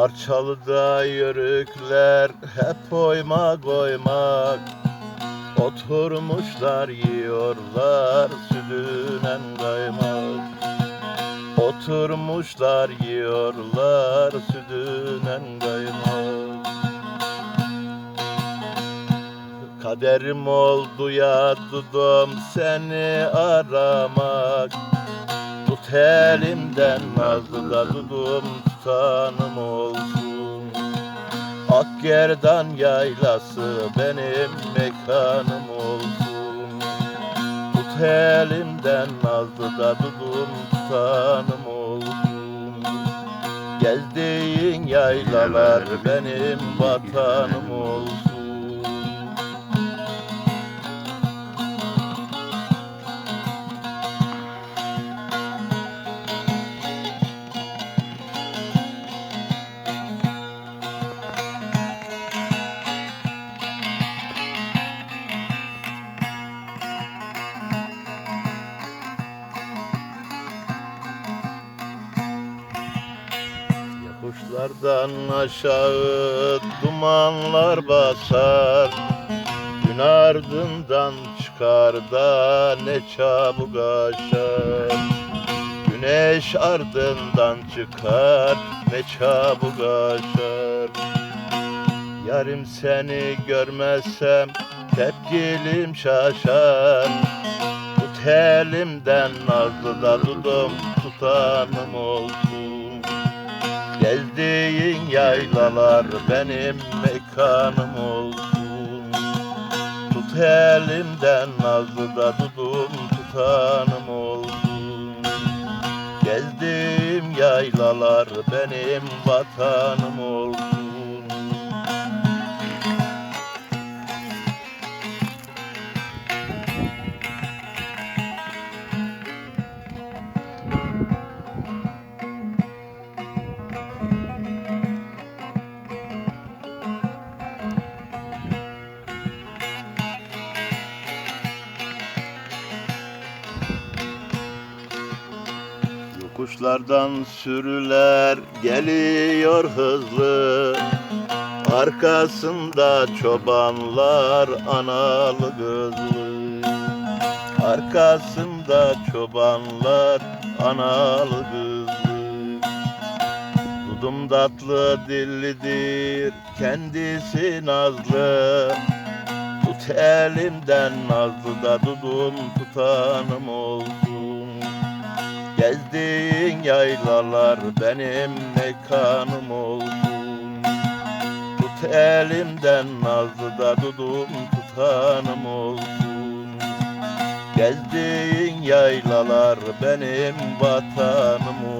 Parçalıda yörükler hep oymak oymak Oturmuşlar yiyorlar sütünen kaymak Oturmuşlar yiyorlar sütünen kaymak Kaderim oldu ya dudum seni aramak. Tut elimden nazlı da dudum tutanım olsun. Akgerdan yaylası benim mekanım olsun. Tut elimden nazlı da dudum tutanım olsun. Gezdiğin yaylalar benim vatanım Yokuşlardan aşağı dumanlar basar. Gün ardından çıkar da ne çabuk aşar. Güneş ardından çıkar ne çabuk aşar. Yarim seni görmezsem tepkilim şaşar. Tut elimden nazlı da dudum tutanım olsun Gezdiğin yaylalar benim mekanım olsun. Tut elimden nazlı da dudum tutanım olsun. Gezdiğim yaylalar benim vatanım olsun Yokuşlardan sürüler geliyor hızlı. Arkasında çobanlar analı gözlü. Arkasında çobanlar analı kızlı Dudum tatlı dillidir kendisi nazlı. Tut elimden nazlı da dudum tutanım olsun Gezdiğin yaylalar benim mekanım olsun. Tut elimden nazlı da dudum tutanım olsun. Gezdiğin yaylalar benim vatanım olsun